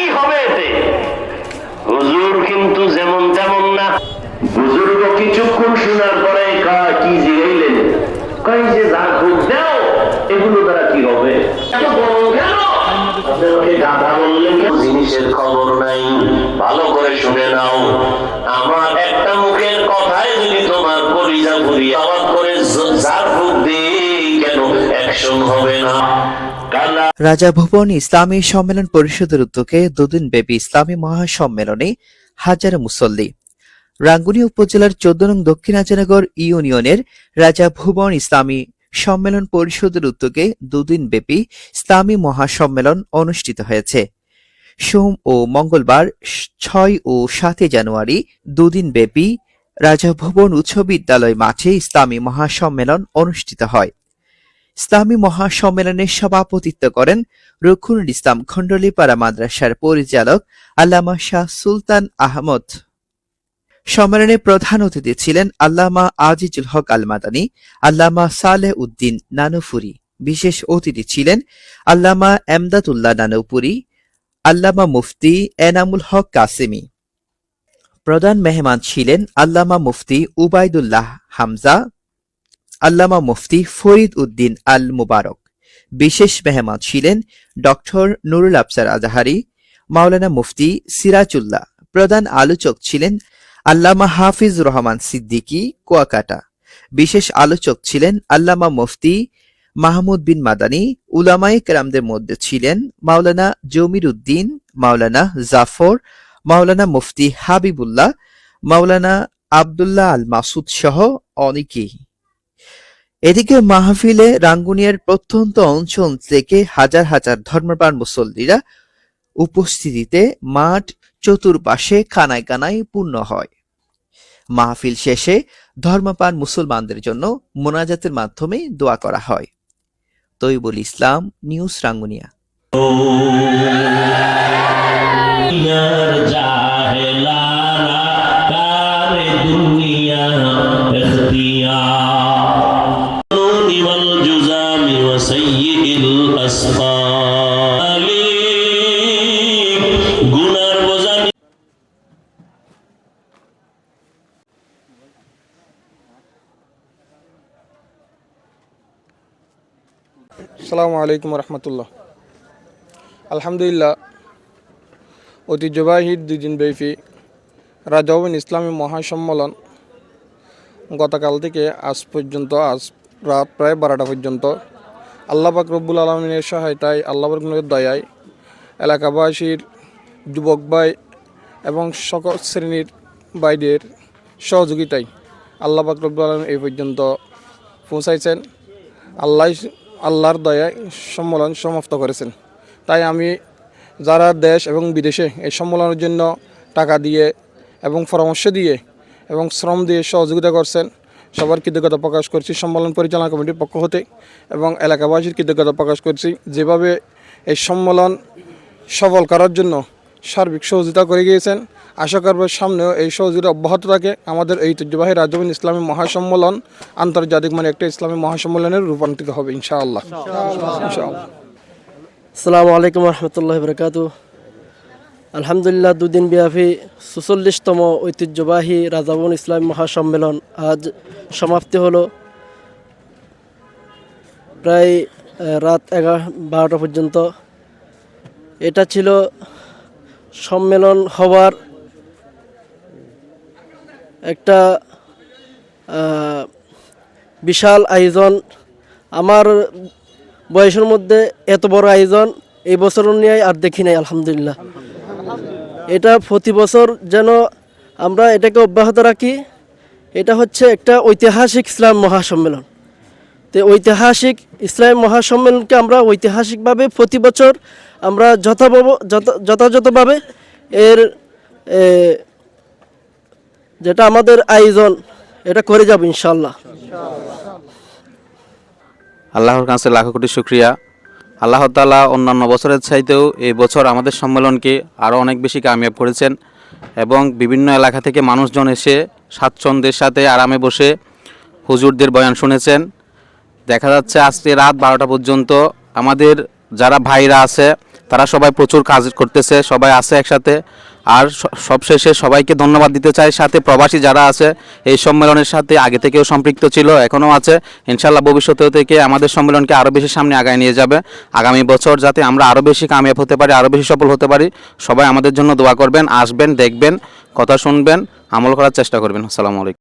কি হবে এতে? হুজুর কিন্তু যেমন তেমন না। বুজুর্গ কিছুক্ষণ শোনার পরে কি জিগাইলেন? কই যে যা খুব দাও এগুলো দ্বারা কি হবে? গাধা বললেন জিনিসের খবর নাই ভালো করে শুনে নাও। আমার রাজা ভুবন ইসলামী সম্মেলন পরিষদের উদ্যোগে দুদিন ব্যাপী ইসলামী মহাসম্মেলনে হাজার মুসল্লি। রাঙ্গুনি উপজেলার চোদ্দ নং দক্ষিণ আজানগর ইউনিয়নের রাজা ভুবন ইসলামী সম্মেলন পরিষদের উদ্যোগে দুদিন ব্যাপী ইসলামী মহাসম্মেলন অনুষ্ঠিত হয়েছে। সোম ও মঙ্গলবার ছয় ও সাতই জানুয়ারি দুদিন ব্যাপী রাজা ভুবন উচ্চ বিদ্যালয় মাঠে ইসলামী মহাসম্মেলন অনুষ্ঠিত হয়। ইসলামী মহাসম্মেলনে সভাপতিত্ব করেন রুকুনুল ইসলাম খন্ডলীপাড়া মাদ্রাসার পরিচালক আল্লামা শাহ সুলতান আহমদ। সম্মেলনে প্রধান অতিথি ছিলেন আল্লামা আজিজুল হক আল মাদানী আল্লামা সালেহ উদ্দিন নানুফুরি বিশেষ অতিথি ছিলেন আল্লামা এমদাদুল্লাহ নানুপুরি, আল্লামা মুফতি এনামুল হক কাসেমি। প্রধান মেহমান ছিলেন আল্লামা মুফতি উবাইদুল্লাহ হামজা আল্লামা মুফতি ফরিদ উদ্দিন আল মুবারক বিশেষ মেহমান ছিলেন ডক্টর নুরুল আফসার আজাহারি, মাওলানা মুফতি সিরাজুল্লাহ। প্রধান আলোচক ছিলেন আল্লামা হাফিজ রহমান সিদ্দিকী, কুয়াকাটা। বিশেষ আলোচক ছিলেন আল্লামা মুফতি মাহমুদ বিন মাদানী। উলামায়ে কেরামদের মধ্যে ছিলেন মাওলানা জমির উদ্দিন, মাওলানা জাফর, মাওলানা মুফতি হাবিবুল্লাহ, মাওলানা আবদুল্লাহ আল মাসুদ সহ অনেকেই। এদিকে মাহফিলে রাঙ্গুনিয়ার প্রত্যন্ত অঞ্চল থেকে হাজার হাজার ধর্মপ্রাণ মুসল্লিরা উপস্থিতিতে মাঠ চতুর্পাশে কানায় কানায় পূর্ণ হয় মাহফিল শেষে ধর্মপ্রাণ মুসলমানদের জন্য মোনাজাতের মাধ্যমে দোয়া করা হয় তৈবুল ইসলাম নিউজ রাঙ্গুনিয়া গুনার বোঝা আসসালামু আলাইকুম রহমতুল্লাহ। আলহামদুলিল্লাহ, ঐতিহ্যবাহী দুদিন ব্যাপী রাজাউন ইসলামী মহাসম্মেলন গতকাল থেকে আজ পর্যন্ত, আজ রাত প্রায় বারোটা পর্যন্ত। আল্লাহ পাক রব্বুল আলমিনের সহায়তায়, আল্লাহ পাকের দয়ায় এলাকাবাসীর যুবক ভাই এবং সকল শ্রেণির ভাইদের সহযোগিতায় আল্লাহ পাক রব্বুল আলম এই পর্যন্ত পৌঁছাইছেন। আল্লাহ আল্লাহর দয়ায় সম্মেলন সমাপ্ত করেছেন। তাই আমি যারা দেশ এবং বিদেশে এই সম্মেলনের জন্য টাকা দিয়ে এবং পরামর্শ দিয়ে এবং শ্রম দিয়ে সহযোগিতা করছেন, সবার কৃতজ্ঞতা প্রকাশ করছি সম্মেলন পরিচালনা কমিটির পক্ষ হতে এবং এলাকাবাসীর কৃতজ্ঞতা প্রকাশ করছি। যেভাবে এই সম্মেলন সফল করার জন্য সার্বিক সহযোগিতা করে গিয়েছেন। আশা করব সামনেও এই সহযোগিতা অব্যাহত থাকে। আমাদের এই ঐতিহ্যবাহী রাজবিন ইসলামী মহাসম্মেলন আন্তর্জাতিক মানে একটা ইসলামী মহাসম্মেলনের রূপান্তরিত হবে ইনশাআল্লাহ। আসসালামু আলাইকুম রহমতুল্লাহ বরকাত আলহামদুলিল্লাহ দুদিন ব্যাপী সুচল্লিশতম ঐতিহ্যবাহী রাজাবন ইসলাম মহাসম্মেলন আজ সমাপ্তি হলো। প্রায় রাত এগারো বারোটা পর্যন্ত। এটা ছিল সম্মেলন হওয়ার একটা বিশাল আয়োজন। আমার বয়সের মধ্যে এত বড় আয়োজন এই বছর নিয়ে আর দেখি নাই, আলহামদুলিল্লাহ। এটা প্রতি বছর যেন আমরা এটাকে অব্যাহত রাখি। এটা হচ্ছে একটা ঐতিহাসিক ইসলাম মহাসম্মেলন। তো ঐতিহাসিক ইসলাম মহাসম্মেলনকে আমরা ঐতিহাসিকভাবে প্রতি বছর আমরা যথাভাব যথা- যথাযথভাবে এর যেটা আমাদের আয়োজন, এটা করে যাব ইনশাল্লাহ আল্লাহর কাছে লাখো কোটি শুক্রিয়া। আল্লাহ তাআলা অন্যান্য বছরের চাইতেও এই বছর আমাদের সম্মেলনকে আরও অনেক বেশি কামিয়াব করেছেন এবং বিভিন্ন এলাকা থেকে মানুষজন এসে স্বাচ্ছন্দ্যের সাথে আরামে বসে হুজুরদের বয়ান শুনেছেন। দেখা যাচ্ছে আজকে রাত বারোটা পর্যন্ত আমাদের যারা ভাইরা আছে, তারা সবাই প্রচুর কাজ করতেছে, সবাই আছে একসাথে। আর সবশেষে সবাইকে ধন্যবাদ দিতে চাই। সাথে প্রবাসী যারা আছে, এই সম্মেলনের সাথে আগে থেকেও সম্পৃক্ত ছিল এখনও আছে। ইনশাল্লাহ ভবিষ্যতেও থেকে আমাদের সম্মেলনকে আরও বেশি সামনে আগায় নিয়ে যাবে। আগামী বছর যাতে আমরা আরও বেশি কামিয়াব হতে পারি আরও বেশি সফল হতে পারি, সবাই আমাদের জন্য দোয়া করবেন, আসবেন, দেখবেন, কথা শুনবেন, আমল করার চেষ্টা করবেন। আসসালামু আলাইকুম।